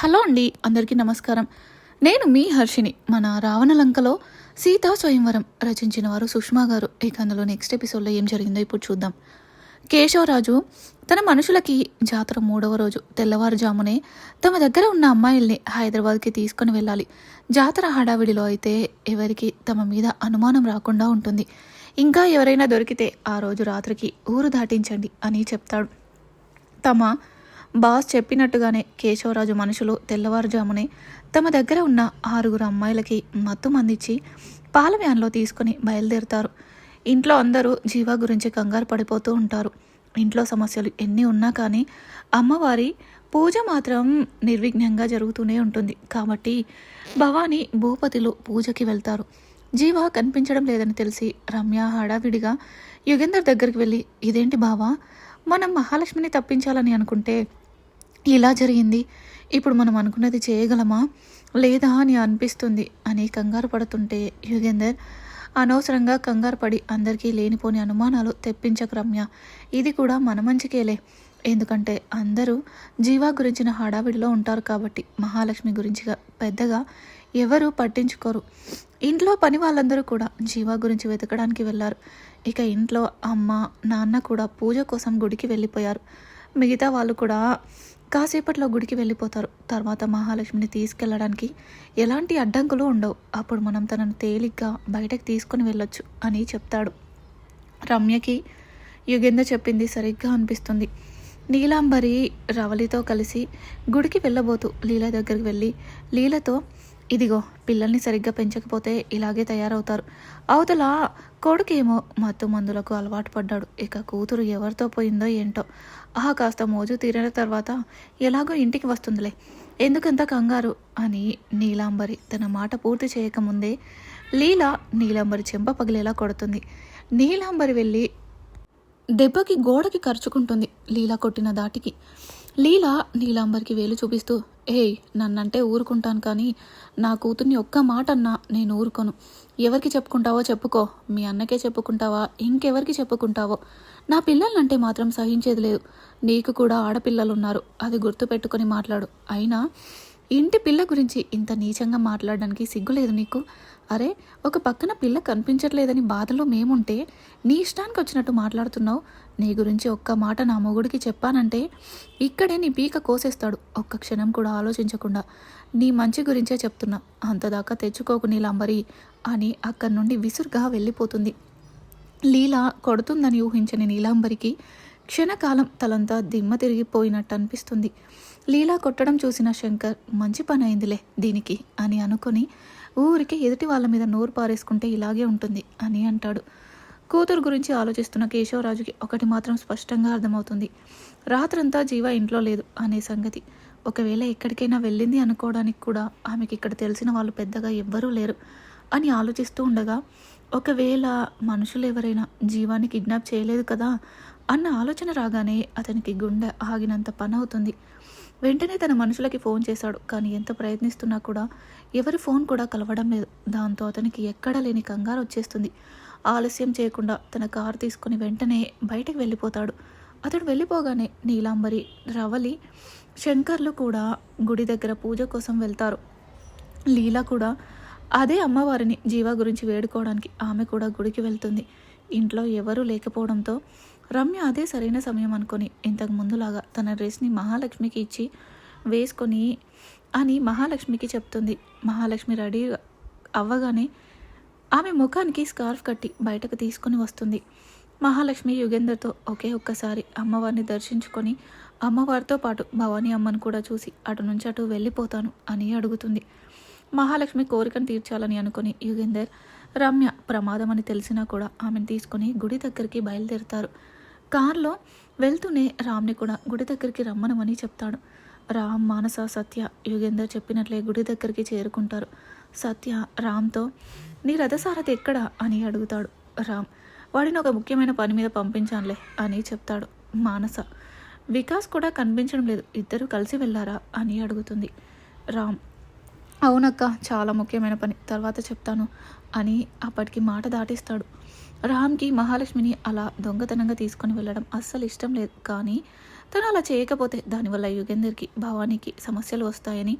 Hello అండి అందరికీ నమస్కారం. నేను మీ హర్షిని మన రావణలంకలో సీతా స్వయంవరం రచించిన వారు సుష్మా గారు. ఇక అందులో నెక్స్ట్ ఎపిసోడ్లో ఏం జరిగిందో ఇప్పుడు చూద్దాం. కేశవరాజు తన మనుషులకి జాతర మూడవ రోజు తెల్లవారుజామునే తమ దగ్గర ఉన్న అమ్మాయిల్ని హైదరాబాద్కి తీసుకొని వెళ్ళాలి. జాతర హడావిడిలో అయితే ఎవరికి తమ మీద అనుమానం రాకుండా ఉంటుంది. ఇంకా ఎవరైనా దొరికితే ఆ రోజు రాత్రికి ఊరు దాటించండి అని చెప్తాడు. తమ బాస్ చెప్పినట్టుగానే కేశవరాజు మనుషులు తెల్లవారుజామునే తమ దగ్గర ఉన్న ఆరుగురు అమ్మాయిలకి మత్తు మందిచ్చి పాల వ్యాన్లో తీసుకుని బయలుదేరుతారు. ఇంట్లో అందరూ జీవా గురించి కంగారు పడిపోతూ ఉంటారు. ఇంట్లో సమస్యలు ఎన్ని ఉన్నా కానీ అమ్మవారి పూజ మాత్రం నిర్విఘ్నంగా జరుగుతూనే ఉంటుంది. కాబట్టి భవానీ భూపతిలు పూజకి వెళ్తారు. జీవ కనిపించడం లేదని తెలిసి రమ్య హడావిడిగా యుగేందర్ దగ్గరికి వెళ్ళి ఇదేంటి బావా? మనం మహాలక్ష్మిని తప్పించాలని అనుకుంటే ఇలా జరిగింది. ఇప్పుడు మనం అనుకున్నది చేయగలమా? లేదా అని అనిపిస్తుంది. అని కంగారు పడుతుంటే యుగేందర్ అనవసరంగా కంగారు పడి అందరికీ లేనిపోని అనుమానాలు తెప్పించక రమ్య. ఇది కూడా మన మంచికేలే. ఎందుకంటే అందరూ జీవా గురించిన హడావిడిలో ఉంటారు కాబట్టి మహాలక్ష్మి గురించిగా పెద్దగా ఎవరు పట్టించుకోరు. ఇంట్లో పని వాళ్ళందరూ కూడా జీవా గురించి వెతకడానికి వెళ్ళారు ఇక ఇంట్లో అమ్మ నాన్న కూడా పూజ కోసం గుడికి వెళ్ళిపోయారు. మిగతా వాళ్ళు కూడా కాసేపట్లో గుడికి వెళ్ళిపోతారు. తర్వాత మహాలక్ష్మిని తీసుకెళ్ళడానికి ఎలాంటి అడ్డంకులు ఉండవు. అప్పుడు మనం తనను తేలిగ్గా బయటకు తీసుకొని వెళ్ళొచ్చు అని చెప్తాడు. రమ్యకి యుగేంద్ర చెప్పింది సరిగ్గా అనిపిస్తుంది. నీలాంబరి రవలితో కలిసి గుడికి వెళ్ళబోతూ లీల దగ్గరికి వెళ్ళి లీలతో ఇదిగో పిల్లల్ని సరిగ్గా పెంచకపోతే ఇలాగే తయారవుతారు. అవతల కొడుకేమో మత్తు మందులకు అలవాటు పడ్డాడు. ఇక కూతురు ఎవరితో పోయిందో ఏంటో. ఆహా కాస్త మోజు తీరిన తర్వాత ఎలాగో ఇంటికి వస్తుందిలే. ఎందుకంత కంగారు? అని నీలాంబరి తన మాట పూర్తి చేయకముందే లీల నీలాంబరి చెంప పగిలేలా కొడుతుంది. నీలాంబరి వెళ్ళి దెబ్బకి గోడకి ఖర్చుకుంటుంది లీలా కొట్టిన దాటికి. లీలా నీలాంబర్కి వేలు చూపిస్తూ ఏయ్ నన్నంటే ఊరుకుంటాను కానీ నా కూతుర్ని ఒక్క మాట అన్నా నేను ఊరుకోను. ఎవరికి చెప్పుకుంటావో చెప్పుకో. మీ అన్నకే చెప్పుకుంటావా? ఇంకెవరికి చెప్పుకుంటావో? నా పిల్లలంటే మాత్రం సహించేది లేదు. నీకు కూడా ఆడపిల్లలు ఉన్నారు అది గుర్తుపెట్టుకొని మాట్లాడు. అయినా ఇంటి పిల్ల గురించి ఇంత నీచంగా మాట్లాడడానికి సిగ్గులేదు నీకు? అరే ఒక పక్కన పిల్ల కనిపించట్లేదని బాధలో మేముంటే నీ ఇష్టానికి వచ్చినట్టు మాట్లాడుతున్నావు. నీ గురించి ఒక్క మాట నా మొగుడికి చెప్పానంటే ఇక్కడే నీ పీక కోసేస్తాడు. ఒక్క క్షణం కూడా ఆలోచించకుండా నీ మంచి గురించే చెప్తున్నా. అంతదాకా తెచ్చుకోకు నీలాంబరి అని అక్కడి నుండి విసురుగా వెళ్ళిపోతుంది. లీల కొడుతుందని ఊహించని నీలాంబరికి క్షణకాలం తలంతా దిమ్మ తిరిగిపోయినట్టు అనిపిస్తుంది. లీలా కొట్టడం చూసిన శంకర్ మంచి పని అయిందిలే దీనికి అని అనుకొని ఊరికి ఎదుటి వాళ్ళ మీద నోరు పారేసుకుంటే ఇలాగే ఉంటుంది అని అంటాడు. కూతురు గురించి ఆలోచిస్తున్న కేశవరాజుకి ఒకటి మాత్రం స్పష్టంగా అర్థమవుతుంది. రాత్రంతా జీవ ఇంట్లో లేదు అనే సంగతి. ఒకవేళ ఎక్కడికైనా వెళ్ళింది అనుకోవడానికి కూడా ఆమెకి ఇక్కడ తెలిసిన వాళ్ళు పెద్దగా ఎవ్వరూ లేరు అని ఆలోచిస్తూ ఉండగా ఒకవేళ మనుషులు ఎవరైనా జీవాన్ని కిడ్నాప్ చేయలేదు కదా అన్న ఆలోచన రాగానే అతనికి గుండె ఆగినంత పని అవుతుంది వెంటనే తన మనుషులకి ఫోన్ చేశాడు. కానీ ఎంత ప్రయత్నిస్తున్నా కూడా ఎవరి ఫోన్ కూడా కలవడం లేదు. దాంతో అతనికి ఎక్కడా లేని కంగారు వచ్చేస్తుంది. ఆలస్యం చేయకుండా తన కారు తీసుకుని వెంటనే బయటకు వెళ్ళిపోతాడు. అతడు వెళ్ళిపోగానే నీలాంబరి రవలి శంకర్లు కూడా గుడి దగ్గర పూజ కోసం వెళ్తారు. లీలా కూడా అదే అమ్మవారిని జీవా గురించి వేడుకోవడానికి ఆమె కూడా గుడికి వెళ్తుంది. ఇంట్లో ఎవరూ లేకపోవడంతో రమ్య అదే సరైన సమయం అనుకొని ఇంతకు ముందులాగా తన డ్రెస్ని మహాలక్ష్మికి ఇచ్చి వేసుకొని అని మహాలక్ష్మికి చెప్తుంది. మహాలక్ష్మి రెడీ అవ్వగానే ఆమె ముఖానికి స్కార్ఫ్ కట్టి బయటకు తీసుకొని వస్తుంది. మహాలక్ష్మి యుగేందర్తో ఒకే ఒక్కసారి అమ్మవారిని దర్శించుకొని అమ్మవారితో పాటు భవానీ అమ్మను కూడా చూసి అటు నుంచి అటు వెళ్ళిపోతాను అని అడుగుతుంది. మహాలక్ష్మి కోరికను తీర్చాలని అనుకుని యుగేందర్ రమ్య ప్రమాదం అని తెలిసినా కూడా ఆమెను తీసుకొని గుడి దగ్గరికి బయలుదేరుతారు. కారులో వెళ్తూనే రామ్ని కూడా గుడి దగ్గరికి రమ్మనమని చెప్తాడు. రామ్ మానస సత్య యుగేందర్ చెప్పినట్లే గుడి దగ్గరికి చేరుకుంటారు. సత్య రామ్తో నీ రథసారథి ఎక్కడ? అని అడుగుతాడు. రామ్ వాడిని ఒక ముఖ్యమైన పని మీద పంపించానులే అని చెప్తాడు మానస. వికాస్ కూడా కనిపించడం లేదు. ఇద్దరు కలిసి వెళ్ళారా? అని అడుగుతుంది. రామ్ అవునక్క చాలా ముఖ్యమైన పని. తర్వాత చెప్తాను అని అప్పటికి మాట దాటిస్తాడు. రామ్కి మహాలక్ష్మిని అలా దొంగతనంగా తీసుకొని వెళ్ళడం అస్సలు ఇష్టం లేదు. కానీ తను అలా చేయకపోతే దానివల్ల యుగేందర్కి భావానికి సమస్యలు వస్తాయని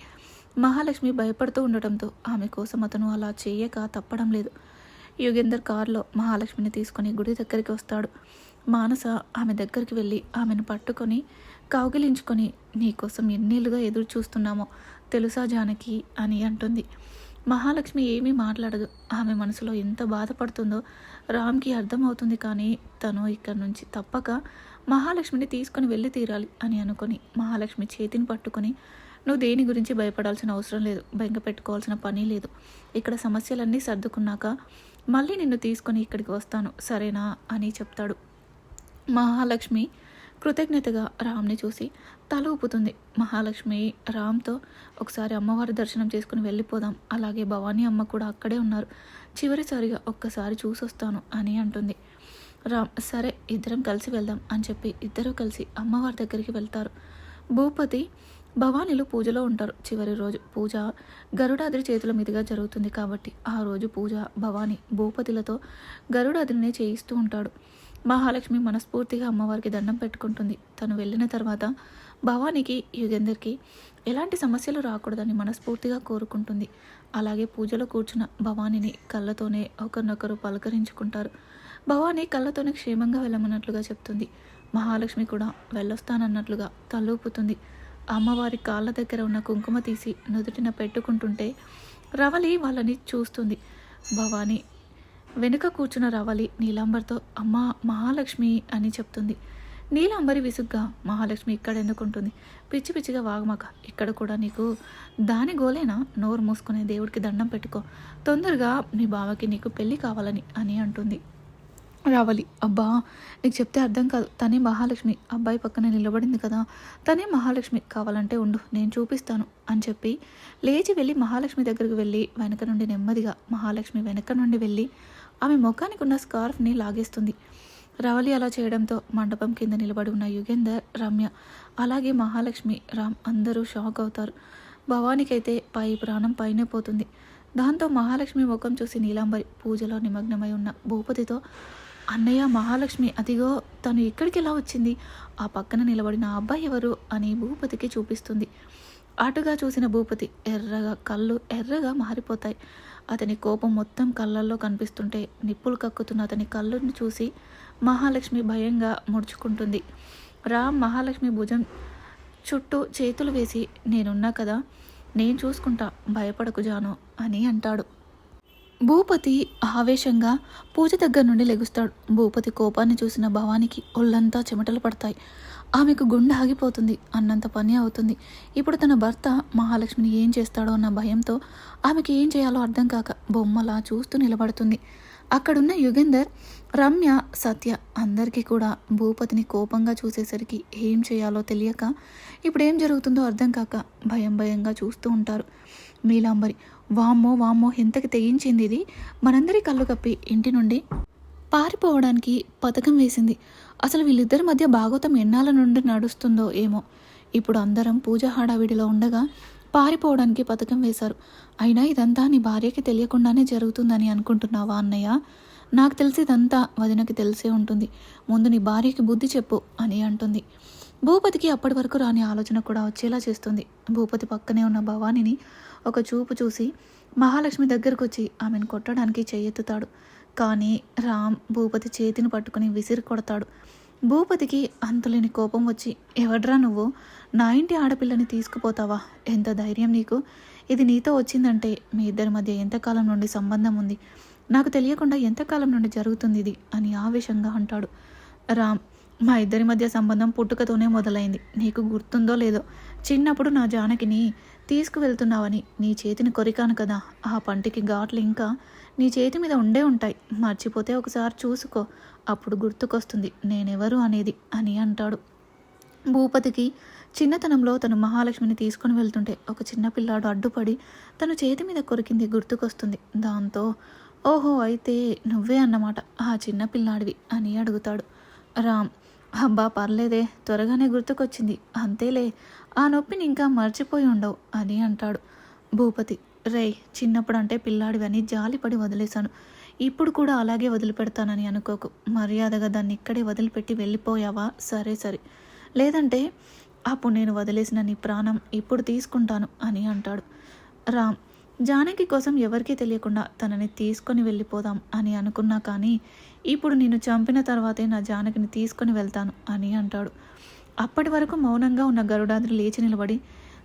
మహాలక్ష్మి భయపడుతూ ఉండటంతో ఆమె కోసం అతను అలా చేయక తప్పడం లేదు. యుగేందర్ కారులో మహాలక్ష్మిని తీసుకొని గుడి దగ్గరికి వస్తాడు. మానస ఆమె దగ్గరికి వెళ్ళి ఆమెను పట్టుకొని కౌగిలించుకొని నీకోసం ఎన్నేళ్ళుగా ఎదురు చూస్తున్నామో తెలుసా జానకి అని అంటుంది. మహాలక్ష్మి ఏమీ మాట్లాడదు. ఆమె మనసులో ఎంత బాధపడుతుందో రామ్కి అర్థమవుతుంది కానీ తను ఇక్కడి నుంచి తప్పక మహాలక్ష్మిని తీసుకొని వెళ్ళి తీరాలి అని అనుకొని మహాలక్ష్మి చేతిని పట్టుకొని నువ్వు దేని గురించి భయపడాల్సిన అవసరం లేదు. బెంగ పెట్టుకోవాల్సిన పని లేదు. ఇక్కడ సమస్యలన్నీ సర్దుకున్నాక మళ్ళీ నిన్ను తీసుకొని ఇక్కడికి వస్తాను. సరేనా? అని చెప్తాడు. మహాలక్ష్మి కృతజ్ఞతగా రామ్ని చూసి తల ఊపుతుంది. మహాలక్ష్మి రామ్తో ఒకసారి అమ్మవారి దర్శనం చేసుకుని వెళ్ళిపోదాం. అలాగే భవానీ అమ్మ కూడా అక్కడే ఉన్నారు. చివరిసారిగా ఒక్కసారి చూసొస్తాను అని అంటుంది. రామ్ సరే ఇద్దరం కలిసి వెళ్దాం అని చెప్పి ఇద్దరూ కలిసి అమ్మవారి దగ్గరికి వెళ్తారు. భూపతి భవానీలు పూజలో ఉంటారు. చివరి రోజు పూజ గరుడాద్రి చేతుల మీదుగా జరుగుతుంది కాబట్టి ఆ రోజు పూజ భవానీ భూపతిలతో గరుడాద్రినే చేయిస్తూ ఉంటాడు. మహాలక్ష్మి మనస్ఫూర్తిగా అమ్మవారికి దండం పెట్టుకుంటుంది. తను వెళ్ళిన తర్వాత భవానికి యుగేందర్కి ఎలాంటి సమస్యలు రాకూడదని మనస్ఫూర్తిగా కోరుకుంటుంది. అలాగే పూజలో కూర్చున్న భవానీని కళ్ళతోనే ఒకరినొకరు పలకరించుకుంటారు. భవానీ కళ్ళతోనే క్షేమంగా వెళ్ళమన్నట్లుగా చెప్తుంది. మహాలక్ష్మి కూడా వెళ్ళొస్తానన్నట్లుగా తలూపుతుంది. అమ్మవారి కాళ్ళ దగ్గర ఉన్న కుంకుమ తీసి నుదుటిన పెట్టుకుంటుంటే రవలి వాళ్ళని చూస్తుంది. భవానీ వెనుక కూర్చున్న రావాలి నీలాంబర్తో. అమ్మా మహాలక్ష్మి అని చెప్తుంది. నీలాంబరి విసుగ్గా మహాలక్ష్మి ఇక్కడ ఎందుకుంటుంది పిచ్చి పిచ్చిగా వాగమాక ఇక్కడ కూడా నీకు దాని గోలేనా? నోరు మూసుకునే దేవుడికి దండం పెట్టుకో. తొందరగా మీ బావకి నీకు పెళ్ళి కావాలని అని అంటుంది. రావాలి. అబ్బా నీకు చెప్తే అర్థం కాదు. తనే మహాలక్ష్మి. అబ్బాయి పక్కన నిలబడింది కదా. తనే మహాలక్ష్మి కావాలంటే ఉండు నేను చూపిస్తాను అని చెప్పి లేచి వెళ్ళి మహాలక్ష్మి దగ్గరికి వెళ్ళి వెనక నుండి నెమ్మదిగా మహాలక్ష్మి వెనక నుండి వెళ్ళి ఆమె ముఖానికి ఉన్న స్కార్ఫ్ని లాగేస్తుంది. రవలి అలా చేయడంతో మండపం కింద నిలబడి ఉన్న యుగేందర్ రమ్య అలాగే మహాలక్ష్మి రామ్ అందరూ షాక్ అవుతారు. భవానికైతే పై ప్రాణం పైనే పోతుంది. దాంతో మహాలక్ష్మి ముఖం చూసి నీలాంబరి పూజలో నిమగ్నమై ఉన్న భూపతితో అన్నయ్య మహాలక్ష్మి అదిగో తను ఇక్కడికి ఎలా వచ్చింది? ఆ పక్కన నిలబడిన అబ్బాయి ఎవరు? అని భూపతికి చూపిస్తుంది. అటుగా చూసిన భూపతి ఎర్రగా కళ్ళు ఎర్రగా మారిపోతాయి. అతని కోపం మొత్తం కళ్ళల్లో కనిపిస్తుంటే నిప్పులు కక్కుతున్న అతని కళ్ళుని చూసి మహాలక్ష్మి భయంగా ముడుచుకుంటుంది. రామ్ మహాలక్ష్మి భుజం చుట్టూ చేతులు వేసి నేనున్నా కదా నేను చూసుకుంటా భయపడకు జాను అని అంటాడు. భూపతి ఆవేశంగా పూజ దగ్గర నుండి లెగుస్తాడు. భూపతి కోపాన్ని చూసిన భవానికి ఒళ్ళంతా చెమటలు పడతాయి. ఆమెకు గుండె ఆగిపోతుంది అన్నంత పని అవుతుంది. ఇప్పుడు తన భర్త మహాలక్ష్మిని ఏం చేస్తాడో అన్న భయంతో ఆమెకి ఏం చేయాలో అర్థం కాక బొమ్మలా చూస్తూ నిలబడుతుంది. అక్కడున్న యుగేందర్ రమ్య సత్య అందరికీ కూడా భూపతిని కోపంగా చూసేసరికి ఏం చేయాలో తెలియక ఇప్పుడు ఏం జరుగుతుందో అర్థం కాక భయం భయంగా చూస్తూ ఉంటారు. మీలాంబరి వామ్మో వామ్మో ఎంతకి తెగించింది ఇది? మనందరి కళ్ళు కప్పి ఇంటి నుండి పారిపోవడానికి పథకం వేసింది. అసలు వీళ్ళిద్దరి మధ్య భాగవతం ఎన్నాళ్ళ నుండి నడుస్తుందో ఏమో. ఇప్పుడు అందరం పూజ హడావిడిలో ఉండగా పారిపోవడానికి పథకం వేశారు. అయినా ఇదంతా నీ భార్యకి తెలియకుండానే జరుగుతుందని అనుకుంటున్నావా అన్నయ్య? నాకు తెలిసి ఇదంతా వదినకి తెలిసే ఉంటుంది. ముందు నీ భార్యకి బుద్ధి చెప్పు అని అంటుంది. భూపతికి అప్పటి వరకు రాని ఆలోచన కూడా వచ్చేలా చేస్తుంది. భూపతి పక్కనే ఉన్న భవానీని ఒక చూపు చూసి మహాలక్ష్మి దగ్గరకు వచ్చి ఆమెను కొట్టడానికి చేయెత్తుతాడు. కానీ రామ్ భూపతి చేతిని పట్టుకుని విసిరి కొడతాడు. భూపతికి అంతులేని కోపం వచ్చి ఎవడ్రా నువ్వు? నా ఇంటి ఆడపిల్లని తీసుకుపోతావా? ఎంత ధైర్యం నీకు? ఇది నీతో వచ్చిందంటే మీ ఇద్దరి మధ్య ఎంతకాలం నుండి సంబంధం ఉంది? నాకు తెలియకుండా ఎంతకాలం నుండి జరుగుతుంది ఇది? అని ఆవేశంగా అంటాడు. రామ్ మా ఇద్దరి మధ్య సంబంధం పుట్టుకతోనే మొదలైంది. నీకు గుర్తుందో లేదో? చిన్నప్పుడు నా జానకిని తీసుకువెళ్తున్నావని నీ చేతిని కొరికాను కదా. ఆ పంటికి ఘాట్లు ఇంకా నీ చేతి మీద ఉండే ఉంటాయి. మర్చిపోతే ఒకసారి చూసుకో. అప్పుడు గుర్తుకొస్తుంది నేనెవరు అనేది అని అంటాడు. భూపతికి చిన్నతనంలో తను మహాలక్ష్మిని తీసుకొని వెళ్తుంటే ఒక చిన్న పిల్లాడు అడ్డుపడి తను చేతి మీద కొరికింది గుర్తుకొస్తుంది. దాంతో ఓహో అయితే నువ్వే అన్నమాట. ఆ చిన్న పిల్లాడివి అని అడుగుతాడు. రామ్ అబ్బా పర్లేదే త్వరగానే గుర్తుకొచ్చింది. అంతేలే ఆ నొప్పిని ఇంకా మర్చిపోయి ఉండవు అని అంటాడు భూపతి. రే చిన్నప్పుడు అంటే పిల్లాడివని జాలిపడి వదిలేశాను. ఇప్పుడు కూడా అలాగే వదిలిపెడతానని అనుకోకు. మర్యాదగా దాన్ని ఇక్కడే వదిలిపెట్టి వెళ్ళిపోయావా? సరే సరే. లేదంటే అప్పుడు నేను వదిలేసిన నీ ప్రాణం ఇప్పుడు తీసుకుంటాను అని అంటాడు. రామ్ జానకి కోసం ఎవరికీ తెలియకుండా తనని తీసుకొని వెళ్ళిపోదాం అని అనుకున్నా కానీ ఇప్పుడు నేను చంపిన తర్వాతే నా జానకిని తీసుకొని వెళ్తాను అని అంటాడు. అప్పటి వరకు మౌనంగా ఉన్న గరుడాద్రి లేచి నిలబడి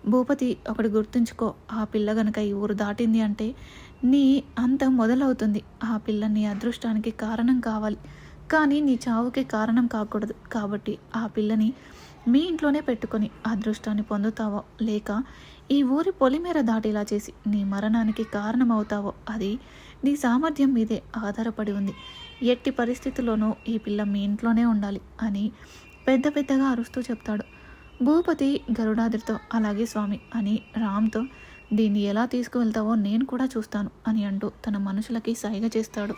భూపతి ఒకటి గుర్తుంచుకో ఆ పిల్ల గనక ఈ ఊరు దాటింది అంటే నీ అంతం మొదలవుతుంది. ఆ పిల్ల నీ అదృష్టానికి కారణం కావాలి. కానీ నీ చావుకి కారణం కాకూడదు. కాబట్టి ఆ పిల్లని మీ ఇంట్లోనే పెట్టుకొని అదృష్టాన్ని పొందుతావో లేక ఈ ఊరి పొలిమేర దాటేలా చేసి నీ మరణానికి కారణమవుతావో అది నీ సామర్థ్యం మీదే ఆధారపడి ఉంది. ఎట్టి పరిస్థితుల్లోనూ ఈ పిల్ల మీ ఇంట్లోనే ఉండాలి అని పెద్ద పెద్దగా అరుస్తూ చెప్తాడు. భూపతి గరుడాద్రితో అలాగే స్వామి అని రామ్తో దీన్ని ఎలా తీసుకువెళ్తావో నేను కూడా చూస్తాను అని అంటూ తన మనుషులకి సైగ చేస్తాడు.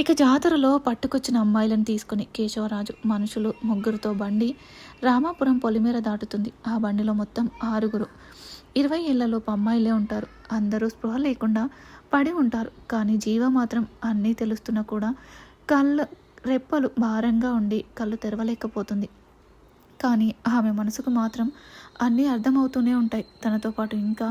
ఇక జాతరలో పట్టుకొచ్చిన అమ్మాయిలను తీసుకుని కేశవరాజు మనుషులు ముగ్గురుతో బండి రామాపురం పొలిమేర దాటుతుంది. ఆ బండిలో మొత్తం ఆరుగురు. ఇరవై ఏళ్ళలోపు అమ్మాయిలే ఉంటారు. అందరూ స్పృహ లేకుండా పడి ఉంటారు. కానీ జీవ మాత్రం అన్నీ తెలుస్తున్నా కూడా కళ్ళు రెప్పలు భారంగా ఉండి కళ్ళు తెరవలేకపోతుంది. కానీ ఆమె మనసుకు మాత్రం అన్నీ అర్థమవుతూనే ఉంటాయి. తనతో పాటు ఇంకా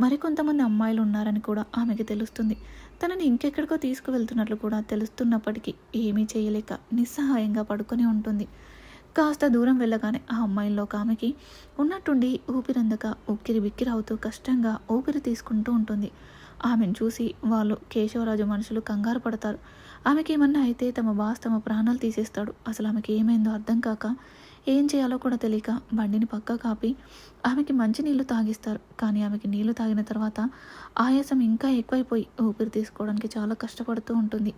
మరికొంతమంది అమ్మాయిలు ఉన్నారని కూడా ఆమెకి తెలుస్తుంది. తనని ఇంకెక్కడికో తీసుకువెళ్తున్నట్లు కూడా తెలుస్తున్నప్పటికీ ఏమీ చేయలేక నిస్సహాయంగా పడుకొని ఉంటుంది. కాస్త దూరం వెళ్ళగానే ఆ అమ్మాయిల్లో ఒక ఆమెకి ఉన్నట్టుండి ఊపిరందక ఉక్కిరి బిక్కిరి అవుతూ కష్టంగా ఊపిరి తీసుకుంటూ ఉంటుంది. ఆమెను చూసి వాళ్ళు కేశవరాజు మనుషులు కంగారు పడతారు. ఆమెకి ఏమన్నా అయితే తమ బాస్ తమ ప్రాణాలు తీసేస్తాడు. అసలు ఆమెకి ఏమైందో అర్థం కాక ఏం చేయాలో కూడా తెలియక బండిని పక్క కాపి ఆమెకి మంచి నీళ్ళు తాగిస్తారు. కానీ ఆమెకి నీళ్ళు తాగిన తర్వాత ఆయాసం ఇంకా ఎక్కువైపోయి ఊపిరి తీసుకోవడానికి చాలా కష్టపడుతూ ఉంటుంది.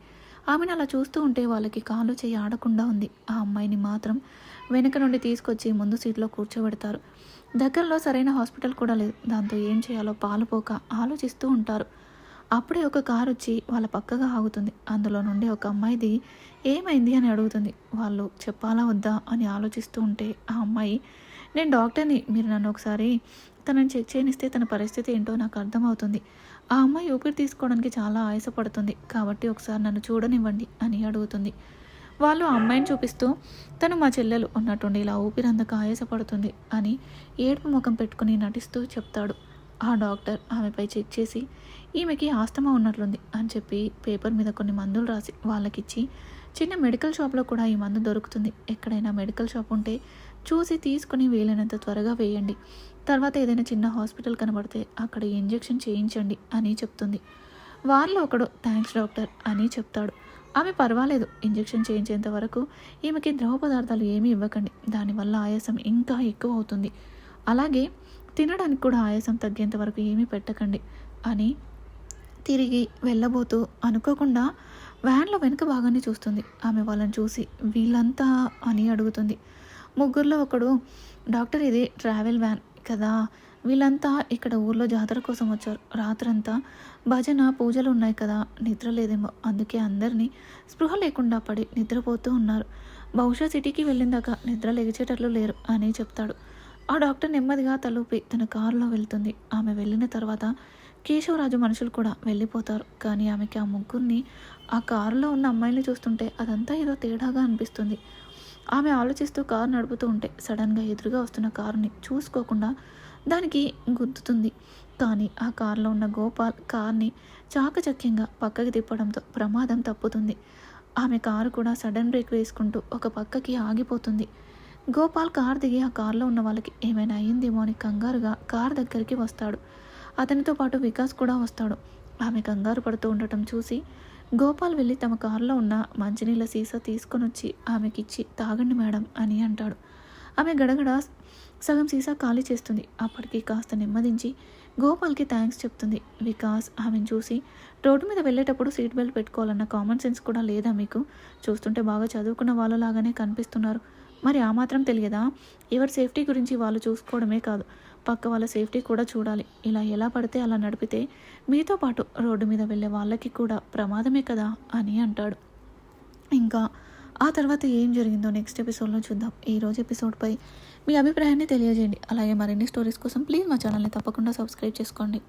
ఆమెను అలా చూస్తూ ఉంటే వాళ్ళకి కాలు చేయి ఆడకుండా ఉంది. ఆ అమ్మాయిని మాత్రం వెనక నుండి తీసుకొచ్చి ముందు సీట్లో కూర్చోబెడతారు. దగ్గరలో సరైన హాస్పిటల్ కూడా లేదు. దాంతో ఏం చేయాలో పాలుపోక ఆలోచిస్తూ ఉంటారు. అప్పుడే ఒక కారు వచ్చి వాళ్ళ పక్కగా ఆగుతుంది. అందులో నుండి ఒక అమ్మాయిది ఏమైంది? అని అడుగుతుంది. వాళ్ళు చెప్పాలా వద్దా? అని ఆలోచిస్తూ ఉంటే ఆ అమ్మాయి నేను డాక్టర్ని మీరు నన్ను ఒకసారి తనని చెక్ చేయనిస్తే తన పరిస్థితి ఏంటో నాకు అర్థమవుతుంది. ఆ అమ్మాయి ఊపిరి తీసుకోవడానికి చాలా ఆయాసపడుతుంది. కాబట్టి ఒకసారి నన్ను చూడనివ్వండి అని అడుగుతుంది. వాళ్ళు ఆ అమ్మాయిని చూపిస్తూ తను మా చెల్లెలు ఉన్నట్టుండి ఇలా ఊపిరందక ఆయాసపడుతుంది అని ఏడుపు ముఖం పెట్టుకుని నటిస్తూ చెప్తాడు. ఆ డాక్టర్ ఆమెపై చెక్ చేసి ఈమెకి ఆస్తమా ఉన్నట్లుంది అని చెప్పి పేపర్ మీద కొన్ని మందులు రాసి వాళ్ళకిచ్చి చిన్న మెడికల్ షాప్లో కూడా ఈ మందు దొరుకుతుంది. ఎక్కడైనా మెడికల్ షాప్ ఉంటే చూసి తీసుకుని వీలైనంత త్వరగా వేయండి. తర్వాత ఏదైనా చిన్న హాస్పిటల్ కనబడితే అక్కడ ఇంజెక్షన్ చేయించండి అని చెప్తుంది. వారిలో ఒకడు థ్యాంక్స్ డాక్టర్ అని చెప్తాడు. ఆమె పర్వాలేదు ఇంజెక్షన్ చేయించేంత వరకు ఈమెకి ద్రవ పదార్థాలు ఏమీ ఇవ్వకండి. దానివల్ల ఆయాసం ఇంకా ఎక్కువ అవుతుంది. అలాగే తినడానికి కూడా ఆయాసం తగ్గేంత వరకు ఏమీ పెట్టకండి అని తిరిగి వెళ్ళబోతూ అనుకోకుండా వ్యాన్లో వెనుక భాగాన్ని చూస్తుంది. ఆమె వాళ్ళని చూసి వీళ్ళంతా అని అడుగుతుంది. ముగ్గురులో ఒకడు డాక్టర్ ఇది ట్రావెల్ వ్యాన్ కదా? వీళ్ళంతా ఇక్కడ ఊర్లో జాతర కోసం వచ్చారు. రాత్రంతా భజన పూజలు ఉన్నాయి కదా? నిద్ర లేదేమో. అందుకే అందరినీ స్పృహ లేకుండా పడి నిద్రపోతూ ఉన్నారు. బహుశా సిటీకి వెళ్ళిందాక నిద్ర లెగిచేటట్లు లేరు అని చెప్తాడు. ఆ డాక్టర్ నెమ్మదిగా తలూపి తన కారులో వెళ్తుంది. ఆమె వెళ్ళిన తర్వాత కేశవరాజు మనుషులు కూడా వెళ్ళిపోతారు. కానీ ఆమెకి ఆ ముగ్గురిని ఆ కారులో ఉన్న అమ్మాయిని చూస్తుంటే అదంతా ఏదో తేడాగా అనిపిస్తుంది. ఆమె ఆలోచిస్తూ కారు నడుపుతూ ఉంటే సడన్గా ఎదురుగా వస్తున్న కారుని చూసుకోకుండా దానికి గుద్దుతుంది. కానీ ఆ కారులో ఉన్న గోపాల్ కార్ని చాకచక్యంగా పక్కకి తిప్పడంతో ప్రమాదం తప్పుతుంది. ఆమె కారు కూడా సడన్ బ్రేక్ వేసుకుంటూ ఒక పక్కకి ఆగిపోతుంది. గోపాల్ కార్ దిగి ఆ కారులో ఉన్న వాళ్ళకి ఏమైనా అయ్యిందేమో అని కంగారుగా కార్ దగ్గరికి వస్తాడు. అతనితో పాటు వికాస్ కూడా వస్తాడు. ఆమె కంగారు పడుతూ ఉండటం చూసి గోపాల్ వెళ్ళి తమ కారులో ఉన్న మంచినీళ్ళ సీసా తీసుకొని వచ్చి ఆమెకిచ్చి తాగండి మేడం అని అంటాడు. ఆమె గడగడ సగం సీసా ఖాళీ చేస్తుంది. అప్పటికి కాస్త నెమ్మదించి గోపాల్కి థ్యాంక్స్ చెప్తుంది. వికాస్ ఆమెను చూసి రోడ్డు మీద వెళ్ళేటప్పుడు సీట్ బెల్ట్ పెట్టుకోవాలన్న కామన్ సెన్స్ కూడా లేదా మీకు? చూస్తుంటే బాగా చదువుకున్న వాళ్ళలాగానే కనిపిస్తున్నారు. మరి ఆ మాత్రం తెలియదా? ఎవరి సేఫ్టీ గురించి వాళ్ళు చూసుకోవడమే కాదు. పక్క వాళ్ళ సేఫ్టీ కూడా చూడాలి. ఇలా ఎలా పడితే అలా నడిపితే మీతో పాటు రోడ్డు మీద వెళ్ళే వాళ్ళకి కూడా ప్రమాదమే కదా? అని అంటాడు. ఇంకా ఆ తర్వాత ఏం జరిగిందో నెక్స్ట్ ఎపిసోడ్లో చూద్దాం. ఈ రోజు ఎపిసోడ్పై మీ అభిప్రాయాన్ని తెలియజేయండి. అలాగే మరిన్ని స్టోరీస్ కోసం ప్లీజ్ మా ఛానల్ని తప్పకుండా సబ్స్క్రైబ్ చేసుకోండి.